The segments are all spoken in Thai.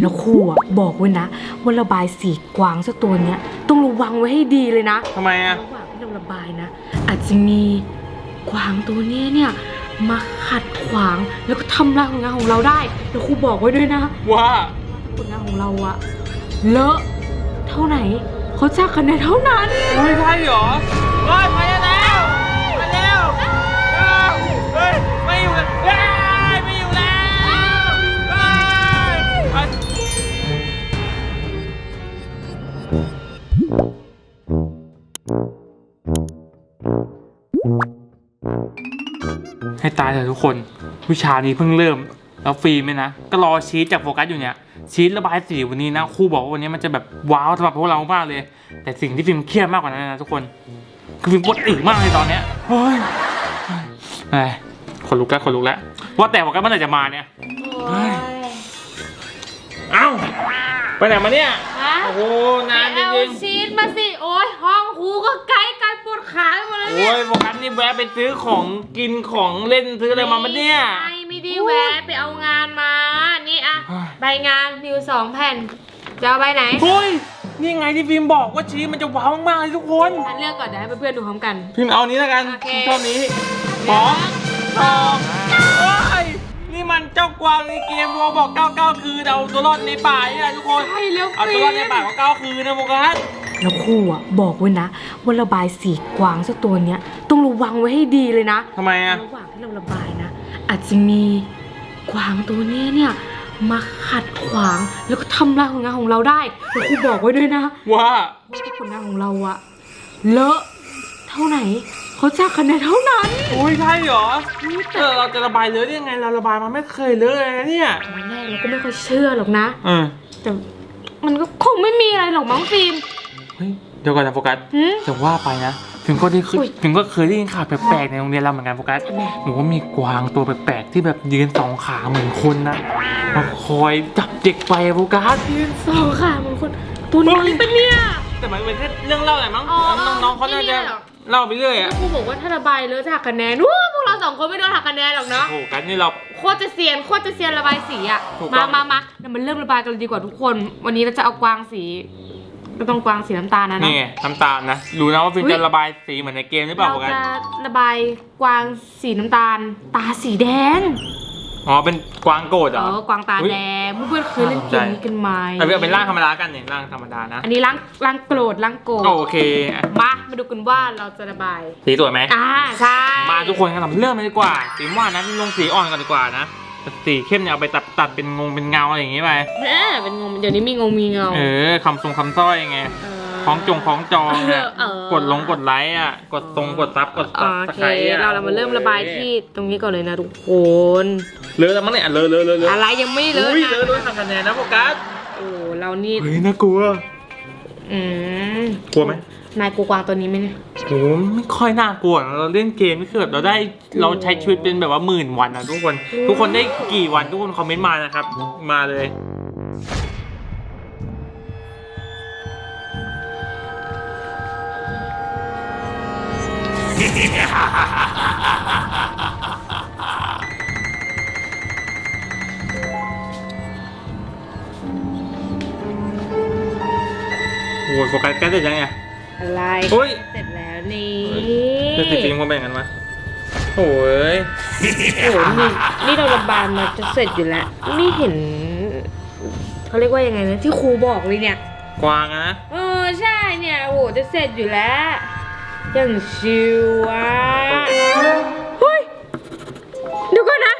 แล้วครูอะบอกไว้นะว่าระบายสีกวางสักตัวเนี้ยต้องระวังไว้ให้ดีเลยนะทำไมอะระหว่างที่เราระบายนะ อาจจะมีกวางตัวเนี้ยเนี่ยมาขัดขวางแล้วก็ทำลายผลงานของเราได้แล้วครูบอกไว้ด้วยนะว่าผลงานของเราอะเลอะเท่าไหนเขาจะคะแนนเท่านั้นไม่ใช่เหรอเฮ้ยมาแล้ว ให้ตายเถอะทุกคน วิชานี้เพิ่งเริ่ม แล้วฟิล์มเนี่ยนะ ก็รอชีตจากโฟกัสอยู่เนี่ย ชีตระบายสีวันนี้นะครูบอกว่าวันนี้มันจะแบบว้าวสำหรับพวกเรามากเลย แต่สิ่งที่ฟิล์มเครียดมากกว่านั้นนะทุกคน คือฟิล์มปวดอึมากเลยตอนเนี้ยเฮ้ยเฮ้ยคนลุกแล้วคนลุกแล้วว่าแต่โฟกัสเมื่อไหร่จะมาเนี่ยเอ้าไปไหนมาเนี่ย โอ้โหนานจเอาริงชีสมาสิ โอ้ยห้องครูก็ไกลกันปวดขาไปหมดแล้วๆเนี่โอ้ยยโฟกัสนี่แวะไปซื้อของกินของเล่นซื้ออะไรมามาเนี่ย ไม่ไม่ได้แวะไปเอางานมา นี่อะเฮ้ย ใบงานมีอยู่สองแผ่น จะเอาใบไหนเฮ้ย นี่ไงที่ฟิล์มบอกว่าชีสมันจะว้าวมากๆเลยทุกคน อันเลือกก่อนเดี๋ยวให้เพื่อนๆดูพร้อมกัน พิมพ์เอานี้แล้วกันโอเคพิมพ์เท่านี้สองสองโอ้ย นี่มันเจ้ากวางในเกมโรบอก99 คืนเอาตัวรอดในป่าเนี่ยทุกคนใช่แล้วเอาตัวรอดในป่าก็9คืนนะโฟกัสแล้วครูอะบอกไว้นะว่าระบายสีกวางสักตัวเนี้ยต้องระวังไว้ให้ดีเลยนะทำไมอะระหว่างที่เราระบายนะ อาจจะมีกวางตัวเนี้ยเนี่ยมาขัดขวางแล้วก็ทำลายผลงานของเราได้แล้วครูบอกไว้ด้วยนะ ว่าว่าผลงานของเราอะเลอะเท่าไหน เขาจะคะแนนเท่านั้นอุ้ยใช่เหรอเออเราจะระบายเลอะได้ยังไงเราระบายมันไม่เคยเลอะเลยนะเนี่ยตอนแรกเราก็ไม่ค่อยเชื่อหรอกนะเออแต่มันก็คงไม่มีอะไรหรอกมั้งฟิล์ม เฮ้ยเดี๋ยวก่อนนะโฟกัสหืมจะว่าไปนะถึงก็ได้ขึ้นอุ๊ยถึงก็เคยได้ยินข่าวแปลกๆในโรงเรียนเราเหมือนกันโฟกัสทำไม หนูว่ามีกวางตัวแปลกๆที่แบบยืนสองขาเหมือนคนนะมาคอยจับเด็กไปอะโฟกัส สองค่ะมันคนตัวนี้เป็นเนี่ย แต่มันเป็นแค่เรื่องเล่าแหละมั้งอ๋อน้องๆเขาน่าจะไม่มีอะไรหรอก เล่าไปเรื่อยแล้อะวครูบอกว่าถ้าระบายเลอะจะหักคะแนนวู้พวกเราสองคนไม่โดนหักคะแนนหรอกเนาะ โอ้โหกันนี่เรา โคตรจะเซียนโคตรจะเซียนระบายสีอะถูกต้มาอง มามาเดี๋ยวมันเริ่มระบายกันเลยดีกว่าทุกคน วันนี้เราจะเอากวางสีก็ต้องกวางสีน้ำตาลนะเนาะ นี่ไงน้ำตาลนะรู้นะว่าฟิล์มอุ๊ย จะระบายสีเหมือนในเกมหรือเปล่าเราโฟกัสจะระบายกวางสีน้ำตาล ตาสีแดง อ๋อเป็นกวางโกรธเหรเออ อกวางตาอุ๊ย แดงเพื่อนๆเคยเล่นเกมนี้กันไหมเอาเป็นร่างธรรมดากันเนี่ยร่างธรรมดานะอันนี้ล้างล้างโกรธล้างโกรธโอเคอะมามาดูกันว่าเราจะระบายสีสวยไหมอ่าใช่มาทุกคนกันเราเริ่มเลยดีกว่าสีว่านะลงสีอ่อนก่อนดีกว่านะแต่สีเข้มเนี่ยเอาไปตัดตัดเป็นงงเป็นเงาอะไรอย่างงี้ไปเออเป็นงงเดี๋ยวนี้มีงงมีเงาเออคำทรงคำสร้อยไง เออ คล้องจงคล้องจองเนี่ยเออ กดลงกดไลค์อะ กดตรงกดซับกดซับโอสเค ไครต์อะเราเรามาเริ่มระบายที่ตรงนี้ก่อนเลยนะทุกคน เลอะแล้วมั้งเนี่ยเลอะเลอะเลอะเลอะอะไรยังไม่เลอะอุ้ยนะเลอะด้วยทำคะแนนนะโฟกัสโอ้เรานี่เฮ้ยน่ากลัว อืมกลัวไหม นายกลัวกวางตัวนี้ไหมเนี่ยโหไม่ค่อยน่ากลัวนะเราเล่นเกมนี่คือแบบเราได้เราใช้ชีวิตเป็นแบบว่าหมื่นวันนะทุกคน ทุกคนได้กี่วันทุกคนคอมเมนต์มานะครับ มาเลย โอ้ยโฟกัสแก๊สเสร็จยังไง อะไรเฮ้ย เสร็จแล้วนี่เรื่องสีฟิล์มเขาแบ่งกันมาโอ้ยโอ้โหนี่นี่เราระบายมาจะเสร็จอยู่แล้วนี่เห็นเขาเรียกว่ายังไงนะที่ครูบอกเลยเนี่ยกวางอะนะ เออใช่เนี่ยโอ้โหจะเสร็จอยู่แล้ว อย่างชิวอะเฮ้ยเดี๋ยวก่อนนะ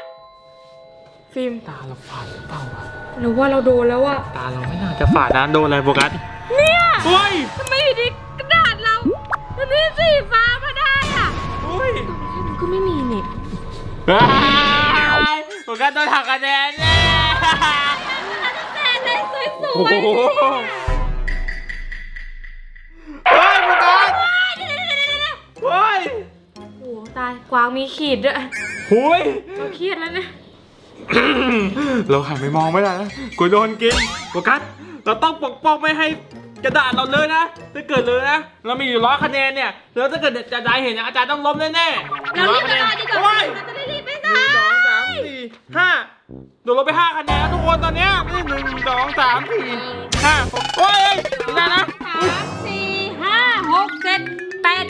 ฟิล์มตาเราฝาดหรือเปล่าวะหรือว่าเราโดนแล้วอะตาเราไม่น่าจะฝาดนะโดนอะไรโฟกัสเนี่ยเฮ้ยทำไมอยู่ดีกระดาษเรามันมีสีฟ้ามาได้อะเฮ้ยมันก็ไม่มีนี่โฟกัสโดนหักคะแนนแน่แต่ได้สวยโอ้โห กวางมีขีดด้วยหุย เราเครียดแล้วเนี่ย เราหันไปมองไม่ได้นะกลัวโดนกินโฟกัสเราต้องปกป้องไม่ให้กระดาษเราเลยนะ ถ้าเกิดเลยนะ เรามีอยู่ร้อยคะแนนเนี่ย แล้วถ้าเกิดจะได้เห็นนะอาจารย์ต้องล้มแน่ๆเรารีบคะระแนบายนดีกว่าโอ้ยเราจะได้รีบไปหนึ่งสองสามสี่ห้าโดดลงไปห้าคะแนนแล้วทุกคนตอนเนี้ยไม่ได้หนึ่งสองสามสี่ห้าหกโอ้ยได้นะสามสี่ห้าหกเจ็ดแปด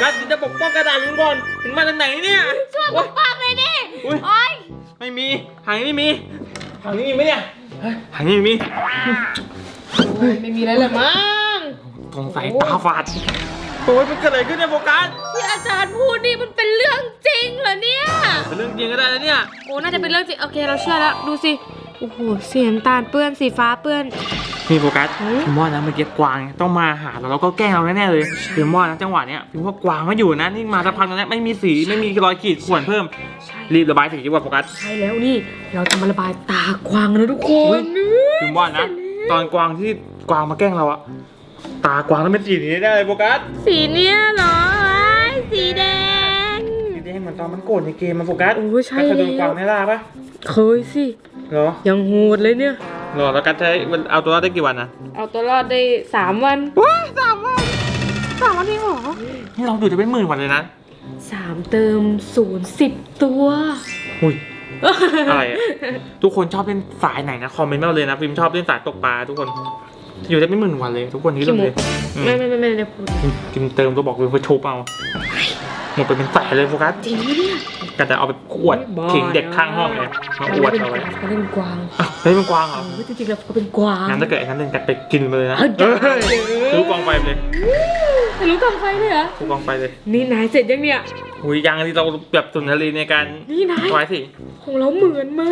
การจะปกป้องกระดาษลุงก่อนถึงมาจากไหนเนี่ยช่วยปโอ้ยกป้องเลยดิอุ๊ยโอ๊ยไม่มีหางนี่มีหางนี่มีไหมเนี่ยเฮ้ยหางนี่มีไม่มีอะไรเลยมั้งสงสัยตาฝาดโอ้ยมันเกิดอะไรขึ้นเนี่ยโฟกัสที่อาจารย์พูดนี่มันเป็นเรื่องจริงเหรอเนี่ยเป็นเรื่องจริงก็ได้นะเนี่ยโอ้น่าจะเป็นเรื่องจริงโอเคเราเชื่อแล้วดูสิโอ้โหสีน้ำตาลเปื้อนสีฟ้าเปื้อน นี่โฟกัสหือพิมว่านะเมื่อกี้กวางต้องมาหาเราแล้วก็แกล้งเราแน่ๆเลยพิมว่านะจังหวะเนี้ยพิมว่ากวางไม่อยู่นะนี่มาสักพักแล้วนะไม่มีสีไม่มีรอยขีดข่วนเพิ่ม รีบระบายสีดีกว่าโฟกัสใช่แล้วนี่เราจะมาระบายตากวางนะทุกคอุ๊นยพิมว่านะ ตอนกวางที่กวางมาแกล้งเราอะตากวางต้องเป็นสีนี้ได้เลยโฟกัสสีเนี้ยเหรออ้ายสีแดงสีแดงเหมือนตอนมันโกรธในเกมมาโฟกัสโอ้ใช่เคยโดนแล้วกวางไม่ล่าปะเคยสิเหรอยังโหดเลยเนี่ยเหรอแล้วกัสใช้เอาตัวรอดได้กี่วันนะเอาตัวรอดได้สามวันว้าสามวันสามวันเองเหรอนี่เราดูจะเป็นหมื่นวันเลยนะสามเติมศูนย์สิบตัวอุ้ยอะไรอะทุกคนชอบเล่นสายไหนนะคอมเมนต์มาเลยนะฟิล์มชอบเล่นสายตกปลาทุกคนอยู่ได้ไม่หมื่นวันเลย ทุกคนนี้กี่โมเลงยอืมไม่ไม่ไม่ไม่ได้พูดฟิล์มเติมตัวบอกฟิล์มเพื่อชุบเอาหมดไปเป็นสายเลยโฟกัสจริงปะเนี่ยก็จะเอาไปขวดบ้าขิงเด็กข้างห้องเลยมาอวดเอาไว้เขาเป็นกวางอะ เฮ้ยมันกวางเหรอเออจริงๆแล้วเขาเป็นกวางงั้นถ้าเกิดไอ้นั้นเดินกัดไปกินไปเลยนะเอ้ยอย่า เฮ้ยซื้อกองไฟไปเลยทะลุกองไฟเลยเหรอซื้อกองไฟเลยนี่นายเสร็จยังเนี่ย หุยยังที่เราแบบสุนทรีในการนี่นาย ไว้สิของเราเหมือนไหม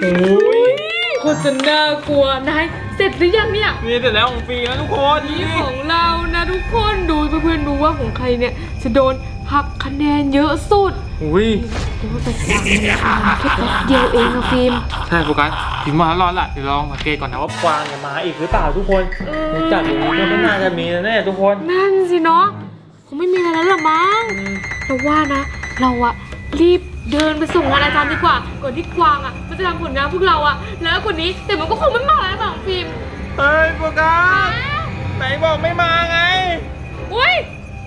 โอ้ยโคตรจะน่ากลัวนายเสร็จหรือยังเนี่ย นี่เสร็จแล้วของฟรีแล้วทุกคนนี่ของเรานะทุกคนดูเพื่อนๆดูว่าของใครเนี่ยจะโดนหักคะแนนเยอะสุดอุ้ย โอ้แต่กวางมันทำแค่แป๊บเดียวเองอะฟิล์มใช่โฟกัสถึงมาแล้วรอดละเดี๋ยวลองสังเกตก่อนนะว่ากวางเนี่ยมาอีกหรือเปล่าทุกคนเออจับอย่างนี้ก็ไม่น่าจะมีแน่ๆทุกคน นั่นสิเนาะคงไม่มีอะไรแล้วหรอมั้งเราว่านะ เราอะรีบเดินไปส่งงานอาจารย์ดีกว่า ก่อนที่กวางอะมันจะทำผลงานพวกเราอะแล้วกว่านี้แต่มันก็คงไม่มาแล้วหรอกฟิล์มเฮ้ยโฟกัสไหนบอกไม่มาไงอุ้ย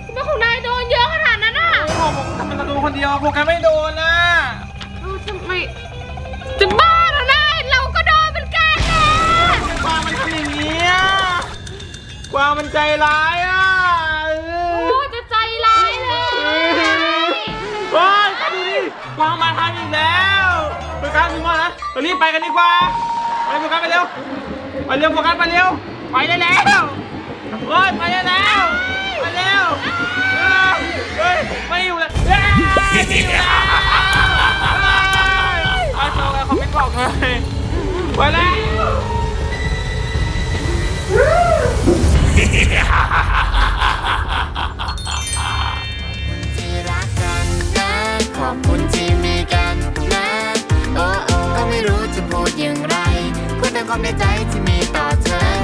ทำไมของนายโดนเยอะ ขนาดนั้นอะบอกบอกทำไมเราโดนคนเดียวโฟกัสไม่โดนนะ เออทำไมจะบ้าเหรอนายเราก็โดนเหมือนกันนะกวางมันทำอย่างนี้อะกวางมันใจร้ายอะเอโอ้อจะใจร้ายเลยว้ายดูดิกวางมาทางอีกแล้วโฟกัสถึงมาแล้วเรารีบไปกันดีกว่า ไปโฟกัสไปเร็ว ไปเร็วโฟกัสไปเร็ว ไปได้แล้วโอ้ยไปได้แล้ว ไม่อยู่แล้วเฮ้ยไม่อยู่แล้วเฮ้ยเอาโชว์กันคอมเมนต์บอกเลยไปแล้วที่รักกันนะขอบคุณที่มีกันนะโอ้โอ้ก็ไม่รู้จะพูดอย่างไรพูดในความในใจที่มีต่อเธอ